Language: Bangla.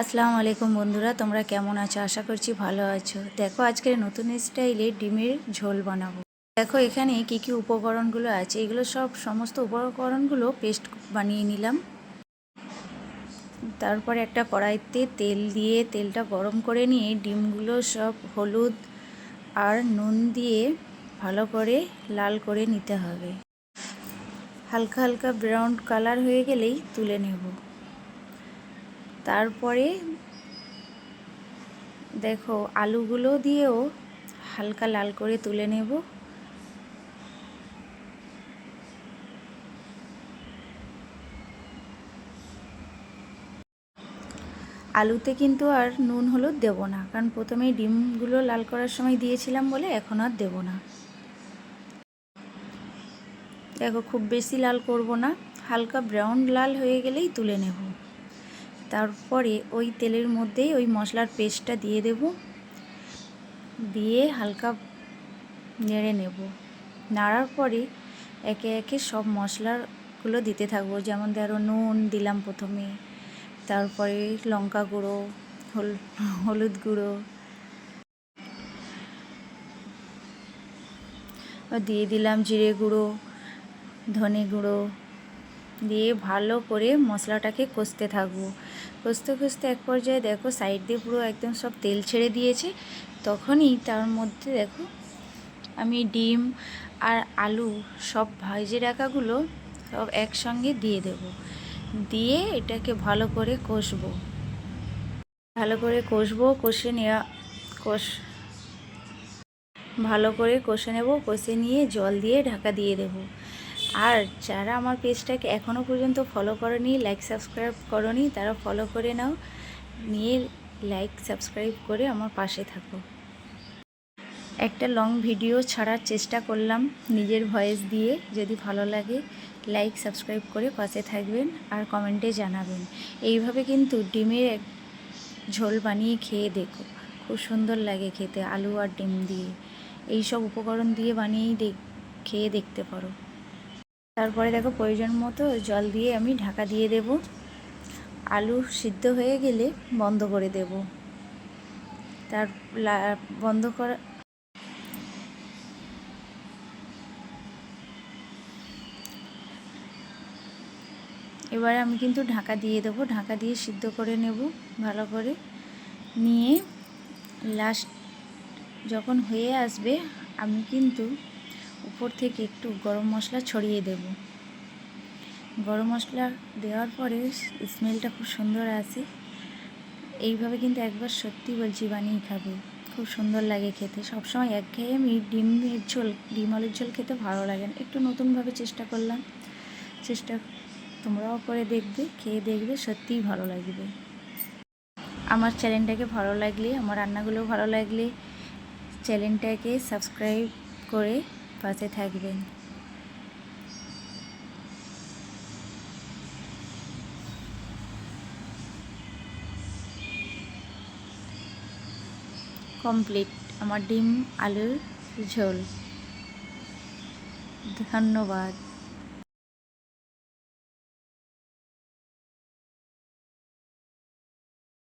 আসসালামু আলাইকুম বন্ধুরা, তোমরা কেমন আছো? আশা করছি ভালো আছো। দেখো আজকের নতুন স্টাইলে ডিমের ঝোল বানাবো। দেখো, এখানে কি কি উপকরণগুলো আছে? এগুলো সব সমস্ত উপকরণগুলো পেস্ট বানিয়ে নিলাম। তারপরে একটা কড়াইতে তেল দিয়ে তেলটা গরম করে নিয়ে ডিমগুলো সব হলুদ আর নুন দিয়ে ভালো করে লাল করে নিতে হবে। হালকা হালকা ব্রাউন কালার হয়ে গেলেই তুলে নেব। তারপরে দেখো আলুগুলো দিয়েও হালকা লাল করে তুলে নেব। আলুতে কিন্তু আর নুন হলুদ দেবো না, কারণ প্রথমেই ডিমগুলো লাল করার সময় দিয়েছিলাম বলে এখন আর দেবো না। দেখো খুব বেশি লাল করব না, হালকা ব্রাউন লাল হয়ে গেলেই তুলে নেব। তারপরে ওই তেলের মধ্যেই ওই মশলার পেস্টটা দিয়ে দেব। দিয়ে হালকা নেড়ে নেব। নাড়ার পরে একে একে সব মশলাগুলো দিতে থাকব। যেমন ধরো নুন দিলাম প্রথমে, তারপরে লঙ্কা গুঁড়ো, হল, হলুদ গুঁড়ো। দিয়ে দিলাম জিরে গুঁড়ো, ধনে গুঁড়ো। দিয়ে ভালো করে মশলাটাকে কষতে থাকব। কষতে কষতে এক পর্যায়ে দেখো সাইড দিয়ে পুরো একদম সব তেল ছেড়ে দিয়েছে। তখনই তার মধ্যে দেখো আমি ডিম আর আলু সব ভাজে রাখাগুলো সব একসঙ্গে দিয়ে দেব। দিয়ে এটাকে ভালো করে কষবো। ভালো করে কষবো, কষে নেওয়া কষ, ভালো করে কষে নেব, কষে নিয়ে জল দিয়ে ঢাকা দিয়ে দেবো। আর যারা আমার পেজটাকে এখনও পর্যন্ত ফলো করনি লাইক সাবস্ক্রাইব করনি, তারা ফলো করে নাও। নিয়ে লাইক সাবস্ক্রাইব করে আমার পাশে থাকো। একটা লং ভিডিও ছাড়ার চেষ্টা করলাম নিজের ভয়েস দিয়ে, যদি ভালো লাগে লাইক সাবস্ক্রাইব করে পাশে থাকবেন আর কমেন্টে জানাবেন। এইভাবে কিন্তু ডিমের এক ঝোল বানিয়ে খেয়ে দেখো, খুব সুন্দর লাগে খেতে, আলু আর ডিম দিয়ে। এই সব উপকরণ দিয়ে বানিয়েই দেখ, খেয়ে দেখতে পারো। তারপরে দেখো প্রয়োজন মতো জল দিয়ে আমি ঢাকা দিয়ে দেব। আলু সিদ্ধ হয়ে গেলে বন্ধ করে দেব। তার বন্ধ করা এবারে আমি কিন্তু ঢাকা দিয়ে দেবো। ঢাকা দিয়ে সিদ্ধ করে নেব ভালো করে। নিয়ে লাস্ট যখন হয়ে আসবে আমি কিন্তু উপর থেকে একটু গরম মশলা ছড়িয়ে দেব। গরম মশলা দেওয়ার পরে স্মেলটা খুব সুন্দর আসে। এইভাবে কিন্তু একবার সত্যি বলছি বানিয়ে খাবে। খুব সুন্দর লাগে খেতে। সবসময় একঘেয়ে আমি ডিমের ঝোল, ডিম আলুর ঝোল খেতে ভালো লাগে না। একটু নতুনভাবে চেষ্টা করলাম। চেষ্টা তোমরাও করে দেখবে, খেয়ে দেখবে, সত্যিই ভালো লাগবে। আমার চ্যানেলটাকে ভালো লাগলে, আমার রান্নাগুলো ভালো লাগলে চ্যানেলটাকে সাবস্ক্রাইব করে পাশে থাকবেন। কমপ্লিট। আমার ডিম আলুর ঝোল। ধন্যবাদ।